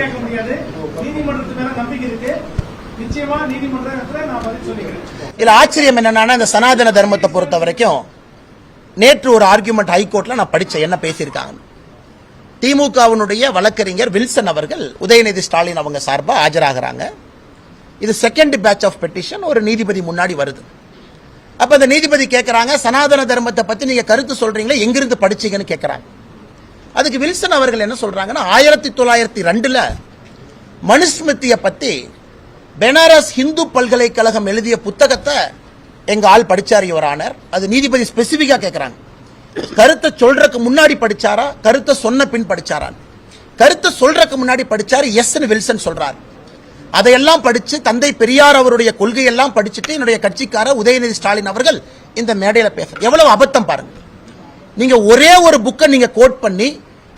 கேட்க முடியாது. நீதிமன்றத்து மேல நம்பிக்கை இருக்கு. நிச்சயமா நீதிமன்றத்துல நான் பதில் சொல்லிக்கிறேன். இதுல ஆச்சரியம் என்னன்னா இந்த சனாதன தர்மத்தை பொறுத்த வரைக்கும் நேற்று ஒரு ஆர்குமெண்ட் ஹைகோர்ட்ல நான் படிச்சேன். என்ன பேசியிருக்காங்க? திமுகவினுடைய வழக்கறிஞர் வில்சன் அவர்கள் உதயநிதி ஸ்டாலின் அவங்க சார்பாக ஆஜராகிறாங்க. இது செகண்ட் பேட்ச் ஆஃப் பெட்டிஷன் ஒரு நீதிபதி முன்னாடி வருது. அப்ப அந்த நீதிபதி கேட்குறாங்க சனாதன தர்மத்தை பத்தி நீங்க கருத்து சொல்றீங்களா எங்கிருந்து படிச்சீங்கன்னு கேட்குறாங்க அதுக்கு வில்சன் அவர்கள் என்ன சொல்கிறாங்கன்னா ஆயிரத்தி தொள்ளாயிரத்தி ரெண்டில் மனுஸ்மிருத்தியை பற்றி பெனாரஸ் ஹிந்து பல்கலைக்கழகம் எழுதிய புத்தகத்தை எங்கள் ஆள் படிச்சார் இவர் ஆனர். அது நீதிபதி ஸ்பெசிஃபிக்காக கேட்குறாங்க கருத்தை சொல்றதுக்கு முன்னாடி படிச்சாரா? கருத்தை சொன்ன பின் படிச்சாரான் கருத்தை சொல்றதுக்கு முன்னாடி படிச்சாரு எஸ் வில்சன் சொல்றார். அதையெல்லாம் படிச்சு தந்தை பெரியார் அவருடைய கொள்கையெல்லாம் படிச்சுட்டு என்னுடைய கட்சிக்கார உதயநிதி ஸ்டாலின் அவர்கள் இந்த மேடையில் பேசுற எவ்வளவு அபத்தம் பாருங்க. நீங்க ஒரே ஒரு புக்கை நீங்க கோட் பண்ணி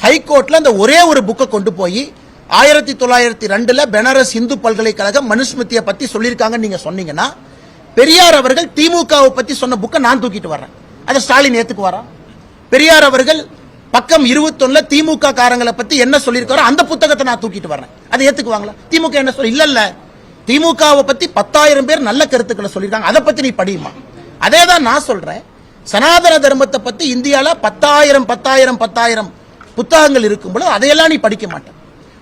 ஹைகோர்ட்ல அந்த ஒரே ஒரு புக்கை கொண்டு போய் ஆயிரத்தி தொள்ளாயிரத்தி ரெண்டுல பெனாரஸ் இந்து பல்கலைக்கழகம் மனுஸ்மிருத்தியை பத்தி சொல்லியிருக்காங்கன்னு நீங்க சொன்னீங்கன்னா பெரியார் அவர்கள் திமுகவை பத்தி சொன்ன புக்கை நான் தூக்கிட்டு வர்றேன். அதை ஸ்டாலின் ஏத்துக்குவாரா பெரியார் அவர்கள் பக்கம் இருபத்தொன்னுல திமுக காரங்களை பத்தி என்ன சொல்லியிருக்காரோ அந்த புத்தகத்தை நான் தூக்கிட்டு வரேன் அதை ஏத்துக்குவாங்களா? திமுக என்ன சொல்ல இல்ல இல்ல திமுகவை பத்தி பத்தாயிரம் பேர் நல்ல கருத்துக்களை சொல்லியிருக்காங்க. அதை பத்தி நீ படியுமா? அதே தான் நான் சொல்றேன். சனாதன தர்மத்தை பற்றி இந்தியாவில் பத்தாயிரம் பத்தாயிரம் பத்தாயிரம் புத்தகங்கள் இருக்கும் பொழுது அதையெல்லாம் நீ படிக்க மாட்டேன்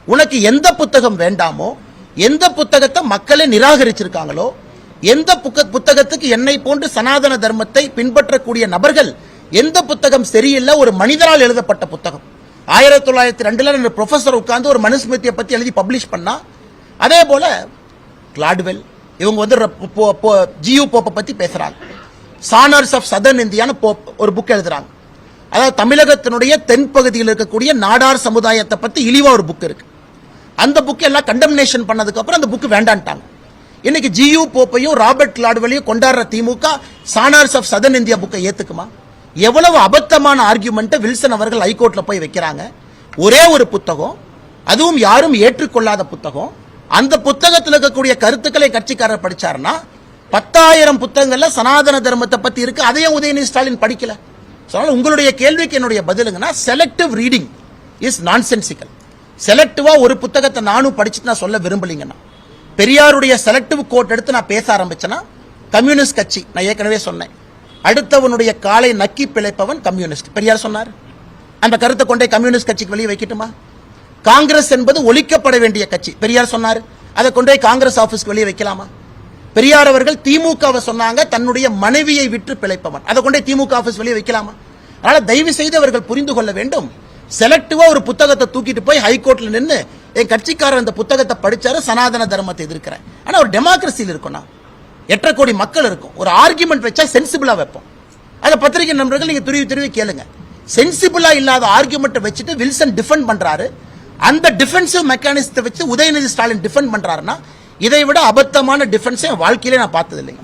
உனக்கு எந்த புத்தகம் வேண்டாமோ எந்த புத்தகத்தை மக்களே நிராகரிச்சிருக்காங்களோ எந்த புக்க- புத்தகத்துக்கு என்னை போன்று சனாதன தர்மத்தை பின்பற்றக்கூடிய நபர்கள் எந்த புத்தகம் சரியில்லை ஒரு மனிதனால் எழுதப்பட்ட புத்தகம். ஆயிரத்தி தொள்ளாயிரத்தி ரெண்டுல ப்ரொஃபசர் உட்கார்ந்து ஒரு மனுஸ்மிருதியை பற்றி எழுதி பப்ளிஷ் பண்ணா அதே போல கிளாட்வெல் இவங்க வந்து போ- ஜியு போப்பை பற்றி பேசுறாங்க. சானர்ஸ் ஆஃப் சதர்ன் இந்தியான்னு போப் ஒரு புக் எழுதுறாங்க. அதாவது தமிழகத்தினுடைய தென்பகுதியில் இருக்கக்கூடிய நாடார் சமுதாயத்தை பற்றி இழிவாக ஒரு புக் இருக்கு. அந்த புக் எல்லாம் கண்டம்னேஷன் பண்ணதுக்கப்புறம் அந்த புக் வேண்டான்ட்டாங்க. இன்னைக்கு ஜியு போப்பையும் ராபர்ட் கிளாட்வெலையும் கொண்டாடுற DMK Shanars of Southern India புக்கை ஏத்துக்குமா? எவ்வளவு அபத்தமான ஆர்கியூமெண்ட்டை வில்சன் அவர்கள் ஹைகோர்ட்ல போய் வைக்கிறாங்க. ஒரே ஒரு புத்தகம் அதுவும் யாரும் ஏற்றுக்கொள்ளாத புத்தகம். அந்த புத்தகத்தில் இருக்கக்கூடிய கருத்துக்களை கட்சிக்காரர் படிச்சாருன்னா பத்தாயிரம் புத்தகங்கள்ல சனாதன தர்மத்தை பத்தி இருக்கு. அதையும் உதயநிதி ஸ்டாலின் படிக்கல. அதனால உங்களுடைய கேள்விக்கு என்னுடைய பதிலுங்கன்னா செலக்டிவ் ரீடிங் இஸ் நான்சென்சிக்கல் செலக்டிவா ஒரு புத்தகத்தை நானும் படிச்சுட்டு நான் சொல்ல விரும்பலீங்கன்னா பெரியாருடைய செலக்டிவ் கோட் எடுத்து நான் பேச ஆரம்பிச்சேன்னா கம்யூனிஸ்ட் கட்சி நான் ஏற்கனவே சொன்னேன். அடுத்தவனுடைய காலை நக்கி பிழைப்பவன் கம்யூனிஸ்ட். பெரியார் சொன்னார். அந்த கருத்தை கொண்டே கம்யூனிஸ்ட் கட்சிக்கு வெளியே வைக்கட்டுமா? காங்கிரஸ் என்பது ஒழிக்கப்பட வேண்டிய கட்சி. பெரியார் சொன்னார். அதை கொண்டே காங்கிரஸ் ஆபீஸ்க்கு வெளியே வைக்கலாமா? பெரியார் அவர்கள் திமுகவை சொன்னாங்க தன்னுடைய மனைவியை விற்று பிழைப்பவன். அதை கொண்டே திமுக ஆபீஸ் வெளியே வைக்கலாமா? அதனால தயவு செய்து அவர்கள் புரிந்து கொள்ள வேண்டும். செலக்டிவா ஒரு புத்தகத்தை தூக்கிட்டு போய் ஹைகோர்ட்ல நின்று என் கட்சிக்காரர் அந்த புத்தகத்தை படிச்சாரு சனாதன தர்மத்தை எதிர்க்கிறேன். ஆனா ஒரு டெமோக்ரஸியில் இருக்கும் நான் எட்டரை கோடி மக்கள் இருக்கும். ஒரு ஆர்குமெண்ட் வச்சா சென்சிபிளா வைப்போம். அதை பத்திரிகை நண்பர்கள் நீங்க துருவி துருவி கேளுங்க. சென்சிபிளா இல்லாத ஆர்குமெண்ட் வச்சுட்டு வில்சன் டிஃபெண்ட் பண்றாரு. அந்த டிஃபென்சிவ் மெக்கானிசத்தை வச்சு உதயநிதி ஸ்டாலின் டிஃபெண்ட் பண்றாருன்னா இதை விட அபத்தமான டிஃபென்ஸை என் வாழ்க்கையிலே நான் பார்த்ததில்லை.